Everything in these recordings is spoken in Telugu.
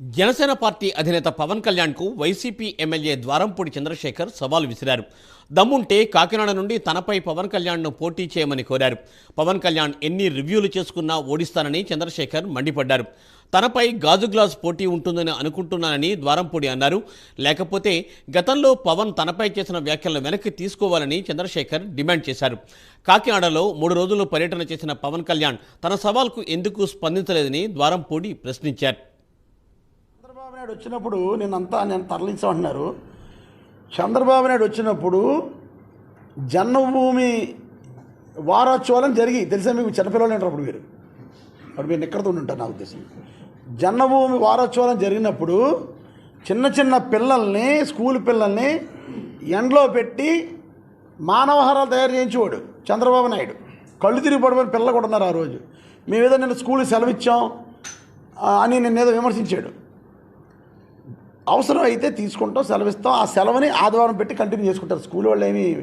జనసేన పార్టీ అధినేత పవన్ కళ్యాణ్కు వైసీపీ ఎమ్మెల్యే ద్వారంపూడి చంద్రశేఖర్ సవాల్ విసిరారు. దమ్ముంటే కాకినాడ నుండి తనపై పవన్ కళ్యాణ్ను పోటీ చేయమని కోరారు. పవన్ కళ్యాణ్ ఎన్ని రివ్యూలు చేసుకున్నా ఓడిస్తానని చంద్రశేఖర్ మండిపడ్డారు. తనపై గాజు గ్లాస్ పోటీ ఉంటుందని అనుకుంటున్నానని ద్వారంపూడి అన్నారు. లేకపోతే గతంలో పవన్ తనపై చేసిన వ్యాఖ్యలను వెనక్కి తీసుకోవాలని చంద్రశేఖర్ డిమాండ్ చేశారు. కాకినాడలో మూడు రోజులు పర్యటన చేసిన పవన్ కళ్యాణ్ తన సవాల్కు ఎందుకు స్పందించలేదని ద్వారంపూడి ప్రశ్నించారు. నాయుడు వచ్చినప్పుడు నేనంతా నేను తరలించమంటున్నారు. చంద్రబాబు నాయుడు వచ్చినప్పుడు జన్మభూమి వారోత్సవాలను జరిగి తెలుసా మీకు చిన్నపిల్లలు ఉంటారు అప్పుడు మీరు? అప్పుడు మీరు ఎక్కడ ఉంటారు నా ఉద్దేశం. జన్మభూమి వారోత్సవాలు జరిగినప్పుడు చిన్న చిన్న పిల్లల్ని స్కూల్ పిల్లల్ని ఎండలో పెట్టి మానవహారాలు తయారు చేయించేవాడు చంద్రబాబు నాయుడు. కళ్ళు తిరిగి పిల్లలు కూడా ఉన్నారు ఆ రోజు. మేమేదో నిన్న స్కూల్ సెలవిచ్చాం అని నిన్నేదో విమర్శించాడు. అవసరం అయితే తీసుకుంటాం సెలవిస్తాం. ఆ సెలవుని ఆదివారం పెట్టి కంటిన్యూ చేసుకుంటారు. స్కూల్ వాళ్ళు ఏమి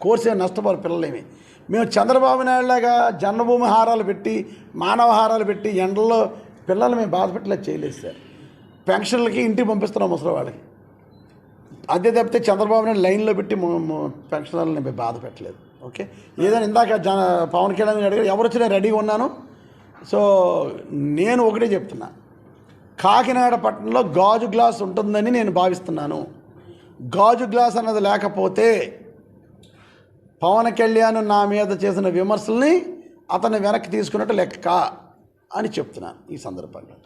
కోర్సు ఏమి నష్టపోరు పిల్లలేమి. మేము చంద్రబాబు నాయుడులాగా జన్మభూమి హారాలు పెట్టి మానవ హారాలు పెట్టి ఎండల్లో పిల్లలు మేము బాధ పెట్టలేదు చేయలేదు సార్. పెన్షన్లకి ఇంటికి పంపిస్తున్నాం ముసలి వాళ్ళకి. అదే తప్పితే చంద్రబాబు నాయుడు లైన్లో పెట్టి ము- పెన్షనర్లని మేము బాధ పెట్టలేదు ఓకే? ఏదైనా ఇందాక జన పవన్ కళ్యాణ్ అడిగారు ఎవరు వచ్చినా రెడీగా ఉన్నాను. సో నేను ఒకటే చెప్తున్నా. కాకినాడ పట్టణంలో గాజు గ్లాస్ ఉంటుందని నేను భావిస్తున్నాను. గాజు గ్లాస్ అన్నది లేకపోతే పవన్ కళ్యాణ్ నా మీద చేసిన విమర్శల్ని అతను వెనక్కి తీసుకున్నట్టు లెక్క అని చెప్తున్నాను ఈ సందర్భంగా